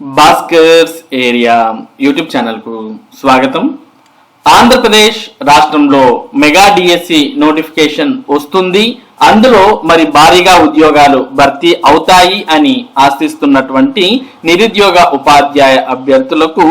Bhaskar's area YouTube ఛానల్కు స్వాగతం. ఆంధ్రప్రదేశ్ రాష్ట్రంలో మెగా డిఎస్సి నోటిఫికేషన్ వస్తుంది. అందులో మరి భారీగా ఉద్యోగాలు భర్తీ అవుతాయి అని ఆశిస్తున్నటువంటి నిరుద్యోగ ఉపాధ్యాయ అభ్యర్థులకు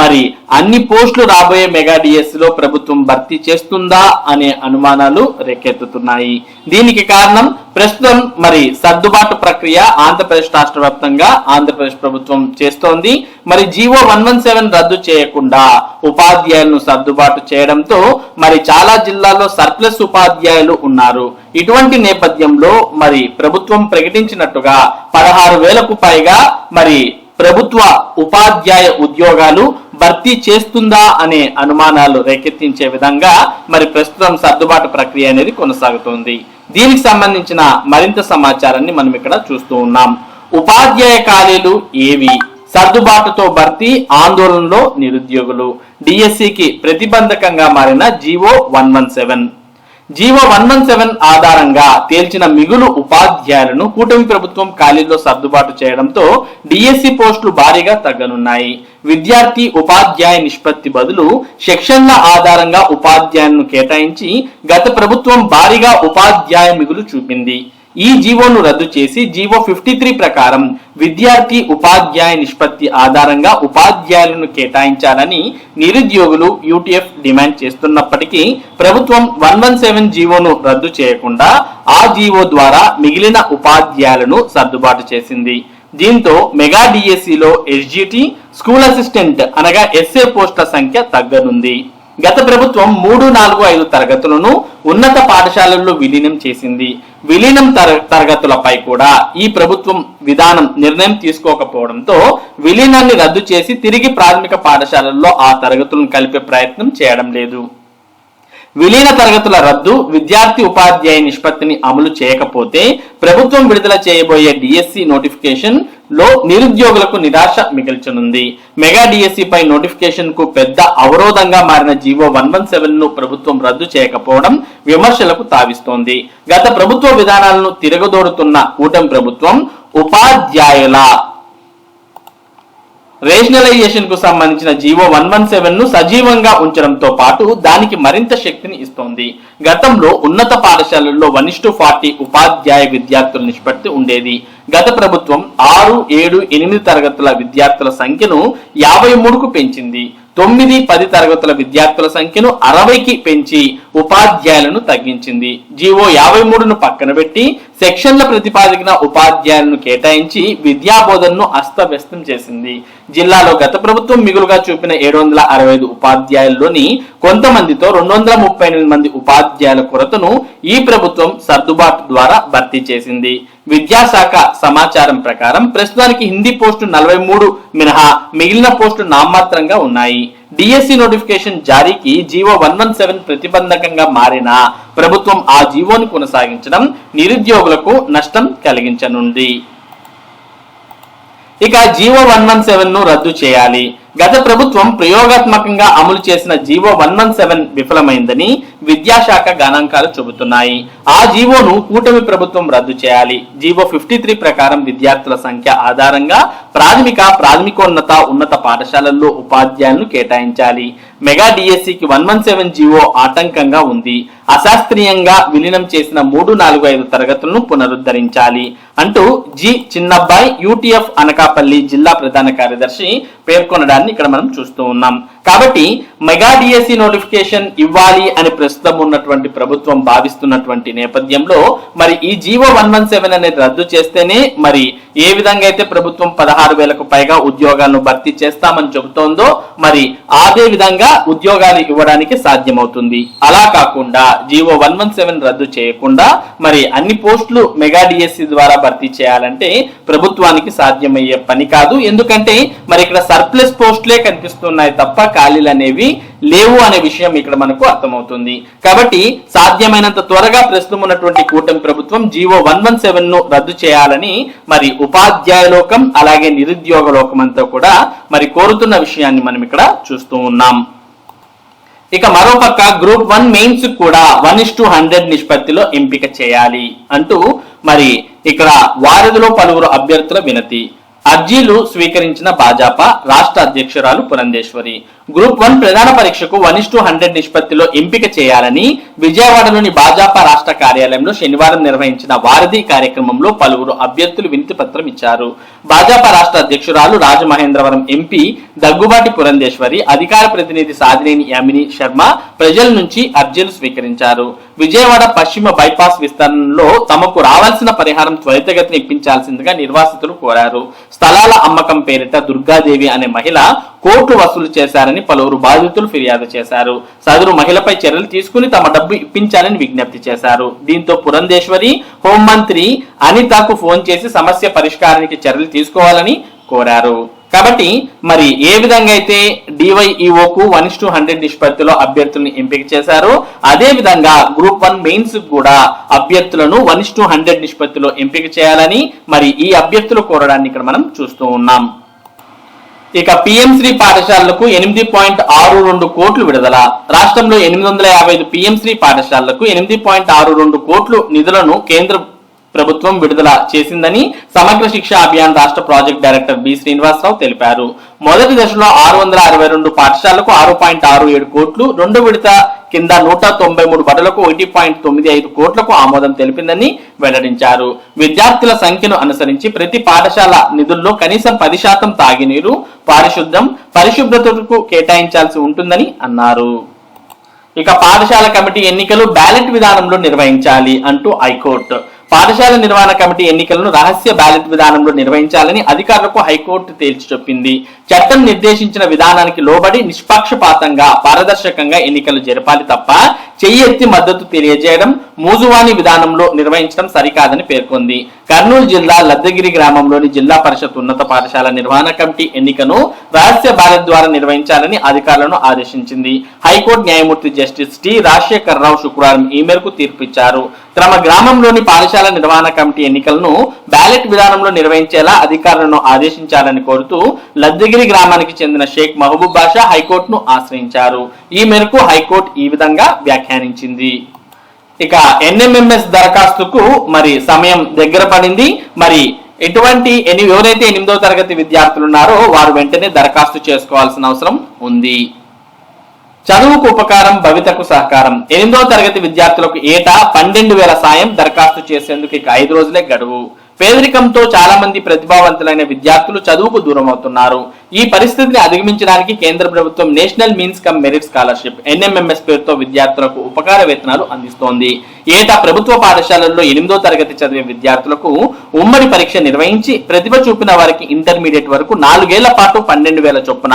మరి అన్ని పోస్టులు రాబోయే మెగా లో ప్రభుత్వం భర్తీ చేస్తుందా అనే అనుమానాలు రేకెత్తుతున్నాయి. దీనికి కారణం ప్రస్తుతం మరి సర్దుబాటు ప్రక్రియ ఆంధ్రప్రదేశ్ రాష్ట్ర వ్యాప్తంగా ఆంధ్రప్రదేశ్ ప్రభుత్వం చేస్తోంది. మరి జీవో వన్ వన్ సెవెన్ రద్దు చేయకుండా ఉపాధ్యాయులను సర్దుబాటు చేయడంతో మరి చాలా జిల్లాల్లో సర్ప్లస్ ఉపాధ్యాయులు ఉన్నారు. ఇటువంటి నేపథ్యంలో మరి ప్రభుత్వం ప్రకటించినట్టుగా పదహారు వేలకు పైగా మరి ప్రభుత్వ ఉపాధ్యాయ ఉద్యోగాలు భర్తీ చేస్తుందా అనే అనుమానాలు రేకెత్తించే విధంగా మరి ప్రస్తుతం సర్దుబాటు ప్రక్రియ అనేది కొనసాగుతోంది. దీనికి సంబంధించిన మరింత సమాచారాన్ని మనం ఇక్కడ చూస్తూ ఉన్నాం. ఉపాధ్యాయ ఖాళీలు ఏవి? సర్దుబాటుతో భర్తీ ఆందోళనలో నిరుద్యోగులు. డిఎస్సికి ప్రతిబంధకంగా మారిన GO one one seven GO one one seven ఆధారంగా తేల్చిన మిగులు ఉపాధ్యాయులను కూటమి ప్రభుత్వం ఖాళీల్లో సర్దుబాటు చేయడంతో డిఎస్సి పోస్టులు భారీగా తగ్గనున్నాయి. విద్యార్థి ఉపాధ్యాయ నిష్పత్తి బదులు సెక్షన్ల ఆధారంగా ఉపాధ్యాయులను కేటాయించి గత ప్రభుత్వం భారీగా ఉపాధ్యాయ మిగులు చూపింది. ఈ జీవోను రద్దు చేసి జీవో ఫిఫ్టీ త్రీ ప్రకారం విద్యార్థి ఉపాధ్యాయ నిష్పత్తి ఆధారంగా ఉపాధ్యాయులను కేటాయించాలని నిరుద్యోగులు యూటీఎఫ్ డిమాండ్ చేస్తున్నప్పటికీ ప్రభుత్వం వన్ వన్ సెవెన్ జీవోను రద్దు చేయకుండా ఆ జీవో ద్వారా మిగిలిన ఉపాధ్యాయులను సర్దుబాటు చేసింది. దీంతో మెగా డిఎస్సిలో ఎస్జిటి స్కూల్ అసిస్టెంట్ అనగా ఎస్ఏ పోస్టుల సంఖ్య తగ్గనుంది. గత ప్రభుత్వం మూడు నాలుగు ఐదు తరగతులను ఉన్నత పాఠశాలల్లో విలీనం చేసింది. విలీనం తర- తరగతులపై కూడా ఈ ప్రభుత్వం విధానం నిర్ణయం తీసుకోకపోవడంతో విలీనాన్ని రద్దు చేసి తిరిగి ప్రాథమిక పాఠశాలల్లో ఆ తరగతులను కలిపే ప్రయత్నం చేయడం లేదు. విలీన తరగతుల రద్దు విద్యార్థి ఉపాధ్యాయ నిష్పత్తిని అమలు చేయకపోతే ప్రభుత్వం విడుదల చేయబోయే డిఎస్సి నోటిఫికేషన్లో నిరుద్యోగులకు నిరాశ మిగిల్చనుంది. మెగా డిఎస్సి పై నోటిఫికేషన్కు పెద్ద అవరోధంగా మారిన జీవో వన్ వన్ సెవెన్ను ప్రభుత్వం రద్దు చేయకపోవడం విమర్శలకు తావిస్తోంది. గత ప్రభుత్వ విధానాలను తిరగదోడుతున్న కూటమి ప్రభుత్వం ఉపాధ్యాయుల రేషనలైజేషన్కు సంబంధించిన జీవో వన్ వన్ సెవెన్ను సజీవంగా ఉంచడంతో పాటు దానికి మరింత శక్తిని ఇస్తోంది. గతంలో ఉన్నత పాఠశాలల్లో వన్ టు ఫార్టీ ఉపాధ్యాయ విద్యార్థుల నిష్పత్తి ఉండేది. గత ప్రభుత్వం ఆరు ఏడు ఎనిమిది తరగతుల విద్యార్థుల సంఖ్యను యాభై మూడుకు పెంచింది. తొమ్మిది పది తరగతుల విద్యార్థుల సంఖ్యను అరవైకి పెంచి ఉపాధ్యాయులను తగ్గించింది. జీవో యాభై మూడును పక్కన పెట్టి సెక్షన్ల ప్రతిపాదికన ఉపాధ్యాయులను కేటాయించి విద్యాబోధనను అస్తవ్యస్తం చేసింది. జిల్లాలో గత ప్రభుత్వం మిగులుగా చూపిన ఏడు వందల అరవై ఐదు ఉపాధ్యాయుల్లోని కొంతమందితో రెండు వందల ముప్పై ఎనిమిది మంది ఉపాధ్యాయుల కొరతను ఈ ప్రభుత్వం సర్దుబాటు ద్వారా భర్తీ చేసింది. విద్యాశాఖ సమాచారం ప్రకారం ప్రస్తుతానికి హిందీ పోస్టు నలభై మూడు మినహా మిగిలిన పోస్టు నామమాత్రంగా ఉన్నాయి. డిఎస్సి నోటిఫికేషన్ జారీకి జీవో వన్ వన్ సెవెన్ ప్రతిబంధకంగా మారినా ప్రభుత్వం ఆ జీవోను కొనసాగించడం నిరుద్యోగులకు నష్టం కలిగించనుంది. ఇక జీవో వన్ వన్ సెవెన్ను రద్దు చేయాలి. గత ప్రభుత్వం ప్రయోగాత్మకంగా అమలు చేసిన జీవో వన్ వన్ సెవెన్ విఫలమైందని విద్యాశాఖ గణాంకాలు చెబుతున్నాయి. ఆ జీవోను కూటమి ప్రభుత్వం రద్దు చేయాలి. జీవో ఫిఫ్టీ త్రీ ప్రకారం విద్యార్థుల సంఖ్య ఆధారంగా ప్రాథమిక ప్రాథమికోన్నత ఉన్నత పాఠశాలల్లో ఉపాధ్యాయులను కేటాయించాలి. మెగా డిఎస్సికి వన్ వన్ సెవెన్ జీవో ఆటంకంగా ఉంది. అశాస్త్రీయంగా విలీనం చేసిన మూడు నాలుగు ఐదు తరగతులను పునరుద్ధరించాలి అంటూ జి చిన్నబ్బాయి యూటీఎఫ్ అనకాపల్లి జిల్లా ప్రధాన కార్యదర్శి పేర్కొనడానికి పేర్కొనడాన్ని ఇక్కడ మనం చూస్తూ ఉన్నాం. కాబట్టి మెగా డిఎస్సి నోటిఫికేషన్ ఇవ్వాలి అని ప్రస్తుతం ఉన్నటువంటి ప్రభుత్వం భావిస్తున్నటువంటి నేపథ్యంలో మరి ఈ జీవో వన్ వన్ సెవెన్ అనేది రద్దు చేస్తేనే మరి ఏ విధంగా అయితే ప్రభుత్వం పదహారు వేలకు పైగా ఉద్యోగాలను భర్తీ చేస్తామని చెబుతోందో మరి అదే విధంగా ఉద్యోగాలు ఇవ్వడానికి సాధ్యమవుతుంది. అలా కాకుండా జీవో వన్ వన్ సెవెన్ రద్దు చేయకుండా మరి అన్ని పోస్టులు మెగా డిఎస్సి ద్వారా భర్తీ చేయాలంటే ప్రభుత్వానికి సాధ్యమయ్యే పని కాదు. ఎందుకంటే మరి ఇక్కడ సర్ప్లస్ పోస్టులే కనిపిస్తున్నాయి తప్ప ఖాళీలు అనేవి లేవు అనే విషయం ఇక్కడ మనకు అర్థమవుతుంది. కాబట్టి సాధ్యమైనంత త్వరగా ప్రస్తుతం ఉన్నటువంటి కూటమి ప్రభుత్వం జీవో వన్ వన్ సెవెన్ను రద్దు చేయాలని మరి ఉపాధ్యాయ లోకం అలాగే నిరుద్యోగ లోకం అంతా కూడా మరి కోరుతున్న విషయాన్ని మనం ఇక్కడ చూస్తూ ఉన్నాం. ఇక మరోపక్క గ్రూప్ వన్ మెయిన్స్ కూడా వన్ ఇస్ టు హండ్రెడ్ నిష్పత్తిలో ఎంపిక చేయాలి అంటూ మరి ఇక్కడ వారధిలో పలువురు అభ్యర్థుల వినతి. అర్జీలు స్వీకరించిన భాజపా రాష్ట్ర అధ్యక్షురాలు పురంధేశ్వరి. గ్రూప్ వన్ ప్రధాన పరీక్షకు వన్ ఇస్ టు హండ్రెడ్ నిష్పత్తిలో ఎంపిక చేయాలని విజయవాడలోని భాజపా రాష్ట్ర కార్యాలయంలో శనివారం నిర్వహించిన వారధి కార్యక్రమంలో పలువురు అభ్యర్థులు వినతి పత్రం ఇచ్చారు. భాజపా రాష్ట్ర అధ్యక్షురాలు రాజమహేంద్రవరం ఎంపీ దగ్గుబాటి పురంధేశ్వరి అధికార ప్రతినిధి సాధినేని యామిని శర్మ ప్రజల నుంచి అర్జీలు స్వీకరించారు. విజయవాడ పశ్చిమ బైపాస్ విస్తరణలో తమకు రావాల్సిన పరిహారం త్వరితగతిని ఇప్పించాల్సిందిగా నిర్వాసితులు కోరారు. స్థలాల అమ్మకం పేరిట దుర్గాదేవి అనే మహిళ కోర్టు వసూలు చేశారని పలువురు బాధితులు ఫిర్యాదు చేశారు. సదరు మహిళపై చర్యలు తీసుకుని తమ డబ్బు ఇప్పించాలని విజ్ఞప్తి చేశారు. దీంతో పురంధేశ్వరి హోంమంత్రి అనితకు ఫోన్ చేసి సమస్య పరిష్కారానికి చర్యలు తీసుకోవాలని కోరారు. కాబట్టి మరి ఏ విధంగా అయితే డివైఈఓకు వన్ టు హండ్రెడ్ నిష్పత్తిలో అభ్యర్థులను ఎంపిక చేశారో అదే విధంగా గ్రూప్ వన్ మెయిన్స్ కూడా అభ్యర్థులను వన్ టు హండ్రెడ్ నిష్పత్తిలో ఎంపిక చేయాలని మరి ఈ అభ్యర్థులు కోరడాన్ని ఇక్కడ మనం చూస్తూ ఉన్నాం. ఇక పిఎం శ్రీ పాఠశాలలకు ఎనిమిది పాయింట్ ఆరు రెండు కోట్లు విడుదల. రాష్ట్రంలో ఎనిమిది వందల యాభై ఐదు పిఎం శ్రీ పాఠశాలలకు ఎనిమిది పాయింట్ ఆరు రెండు కోట్లు నిధులను కేంద్ర ప్రభుత్వం విడుదల చేసిందని సమగ్ర శిక్ష అభియాన్ రాష్ట్ర ప్రాజెక్ట్ డైరెక్టర్ బి శ్రీనివాసరావు తెలిపారు. మొదటి దశలో ఆరు వందల అరవై రెండు పాఠశాలకు ఆరు పాయింట్ ఆరు ఏడు కోట్లు రెండు విడత కింద నూట తొంభై మూడు బడులకు ఒకటి పాయింట్ తొమ్మిది ఐదు కోట్లకు ఆమోదం తెలిపిందని వెల్లడించారు. విద్యార్థుల సంఖ్యను అనుసరించి ప్రతి పాఠశాల నిధుల్లో కనీసం పది శాతం తాగినీరు పారిశుద్ధం పరిశుభ్రతకు కేటాయించాల్సి ఉంటుందని అన్నారు. ఇక పాఠశాల కమిటీ ఎన్నికలు బ్యాలెట్ విధానంలో నిర్వహించాలి అంటూ హైకోర్టు పాఠశాల నిర్వహణ కమిటీ ఎన్నికలను రహస్య బ్యాలెట్ విధానంలో నిర్వహించాలని అధికారులకు హైకోర్టు తేల్చి చెప్పింది. చట్టం నిర్దేశించిన విధానానికి లోబడి నిష్పక్షపాతంగా పారదర్శకంగా ఎన్నికలు జరపాలి తప్ప చెయ్యెత్తి మద్దతు తెలియజేయడం మూజువాణి విధానంలో నిర్వహించడం సరికాదని పేర్కొంది. కర్నూలు జిల్లా లద్దగిరి గ్రామంలోని జిల్లా పరిషత్ ఉన్నత పాఠశాల నిర్వహణ కమిటీ ఎన్నికను రహస్య బ్యాలెట్ ద్వారా నిర్వహించాలని అధికారులను ఆదేశించింది. హైకోర్టు న్యాయమూర్తి జస్టిస్ టి రాజశేఖర్ రావు శుక్రవారం ఈ మేరకు తీర్పిచ్చారు. తమ గ్రామంలోని పాఠశాల నిర్వహణ కమిటీ ఎన్నికలను బ్యాలెట్ విధానంలో నిర్వహించేలా అధికారులను ఆదేశించాలని కోరుతూ లద్దగిరి గ్రామానికి చెందిన షేక్ మహబూబ్ బాషా హైకోర్టును ఆశ్రయించారు. ఈ మేరకు హైకోర్టు ఈ విధంగా వ్యాఖ్య వ్యాఖ్యానించింది ఇక ఎన్ఎంఎంఎస్ దరఖాస్తుకు మరి సమయం దగ్గర పడింది. మరి ఎటువంటి ఎని ఎవరైతే ఎనిమిదో తరగతి విద్యార్థులు ఉన్నారో వారు వెంటనే దరఖాస్తు చేసుకోవాల్సిన అవసరం ఉంది. చదువుకు ఉపకారం భవితకు సహకారం. ఎనిమిదో తరగతి విద్యార్థులకు ఏటా పన్నెండు వేల సాయం దరఖాస్తు చేసేందుకు ఇక ఐదు రోజులే గడువు. పేదరికంతో చాలా మంది ప్రతిభావంతులైన విద్యార్థులు చదువుకు దూరం అవుతున్నారు ఈ పరిస్థితిని అధిగమించడానికి కేంద్ర ప్రభుత్వం national means cum merit scholarship NMMS పేరుతో విద్యార్థులకు ఉపకార వేతనాలు అందిస్తోంది. ఏటా ప్రభుత్వ పాఠశాలల్లో ఎనిమిదో తరగతి చదివే విద్యార్థులకు ఉమ్మడి పరీక్ష నిర్వహించి ప్రతిభ చూపిన వారికి ఇంటర్మీడియట్ వరకు నాలుగేళ్ళ పాటు పన్నెండు వేల చొప్పున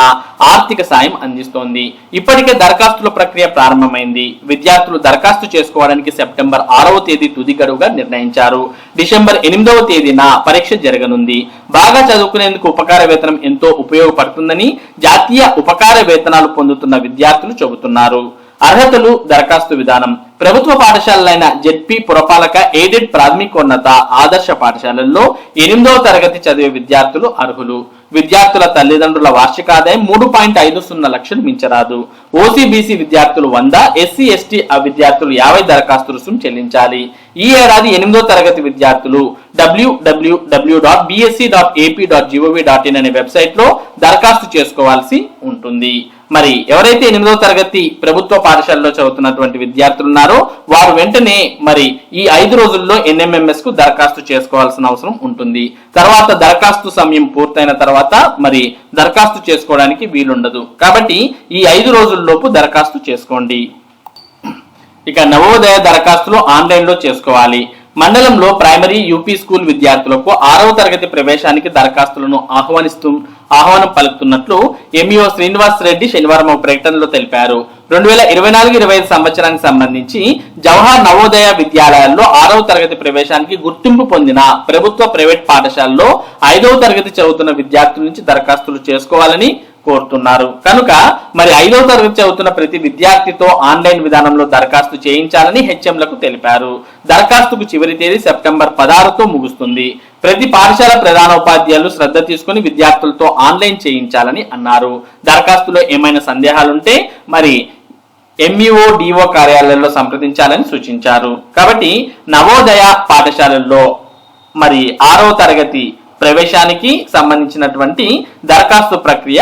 ఆర్థిక సాయం అందిస్తోంది. ఇప్పటికే దరఖాస్తుల ప్రక్రియ ప్రారంభమైంది. విద్యార్థులు దరఖాస్తు చేసుకోవడానికి సెప్టెంబర్ ఆరవ తేదీ తుది గడువుగా నిర్ణయించారు. డిసెంబర్ ఎనిమిదవ తేదీన పరీక్ష జరగనుంది. బాగా చదువుకునేందుకు ఉపకార వేతనం ఎంతో ఉపయోగపడుతుందని జాతీయ ఉపకార వేతనాలు పొందుతున్న విద్యార్థులు చెబుతున్నారు. అర్హతలు దరఖాస్తు విధానం. ప్రభుత్వ పాఠశాలలైన జెడ్పీ పురపాలక ఎయిడెడ్ ప్రాథమికోన్నత ఆదర్శ పాఠశాలల్లో ఎనిమిదవ తరగతి చదివే విద్యార్థులు అర్హులు. విద్యార్థుల తల్లిదండ్రుల వార్షిక ఆదాయం మూడు పాయింట్ ఐదు సున్నా లక్షలు మించరాదు. ఓసీబీసీ విద్యార్థులు వంద ఎస్సీ ఎస్టీ ఆ విద్యార్థులు యాభై దరఖాస్తు రుసుం చెల్లించాలి. ఈ ఏడాది ఎనిమిదో తరగతి విద్యార్థులు WWW dot BSC dot AP dot GOV dot in అనే వెబ్సైట్లో దరఖాస్తు చేసుకోవాల్సి ఉంటుంది. మరి ఎవరైతే ఎనిమిదో తరగతి ప్రభుత్వ పాఠశాలలో చదువుతున్నటువంటి విద్యార్థులు ఉన్నారో వారు వెంటనే మరి ఈ ఐదు రోజుల్లో ఎన్ఎంఎంఎస్కు దరఖాస్తు చేసుకోవాల్సిన అవసరం ఉంటుంది. తర్వాత దరఖాస్తు సమయం పూర్తయిన తర్వాత మరి దరఖాస్తు చేసుకోవడానికి వీలుండదు. కాబట్టి ఈ ఐదు రోజుల్లోపు దరఖాస్తు చేసుకోండి. ఇక నవోదయ దరఖాస్తులు ఆన్లైన్లో చేసుకోవాలి. మండలంలో ప్రైమరీ యూపీ స్కూల్ విద్యార్థులకు ఆరవ తరగతి ప్రవేశానికి దరఖాస్తులను ఆహ్వానిస్తూ ఆహ్వానం పలుకుతున్నట్లు ఎంఈఓ శ్రీనివాస్ రెడ్డి శనివారం ఒక ప్రకటనలో తెలిపారు. రెండు వేల ఇరవై నాలుగు ఇరవై ఐదు సంవత్సరానికి సంబంధించి జవహర్ నవోదయ విద్యాలయాల్లో ఆరవ తరగతి ప్రవేశానికి గుర్తింపు పొందిన ప్రభుత్వ ప్రైవేట్ పాఠశాలలో ఐదవ తరగతి చదువుతున్న విద్యార్థుల నుంచి దరఖాస్తులు చేసుకోవాలని కోరుతున్నారు. కనుక మరి ఐదవ తరగతి చదువుతున్న ప్రతి విద్యార్థితో ఆన్లైన్ విధానంలో దరఖాస్తు చేయించాలని హెచ్ఎంలకు తెలిపారు. దరఖాస్తుకు చివరి తేదీ సెప్టెంబర్ పదహారుతో ముగుస్తుంది. ప్రతి పాఠశాల ప్రధానోపాధ్యాయులు శ్రద్ధ తీసుకుని విద్యార్థులతో ఆన్లైన్ చేయించాలని అన్నారు. దరఖాస్తులో ఏమైనా సందేహాలుంటే మరి ఎంఈఓ డిఓ కార్యాలయాల్లో సంప్రదించాలని సూచించారు. కాబట్టి నవోదయ పాఠశాలల్లో మరి ఆరవ తరగతి ప్రవేశానికి సంబంధించినటువంటి దరఖాస్తు ప్రక్రియ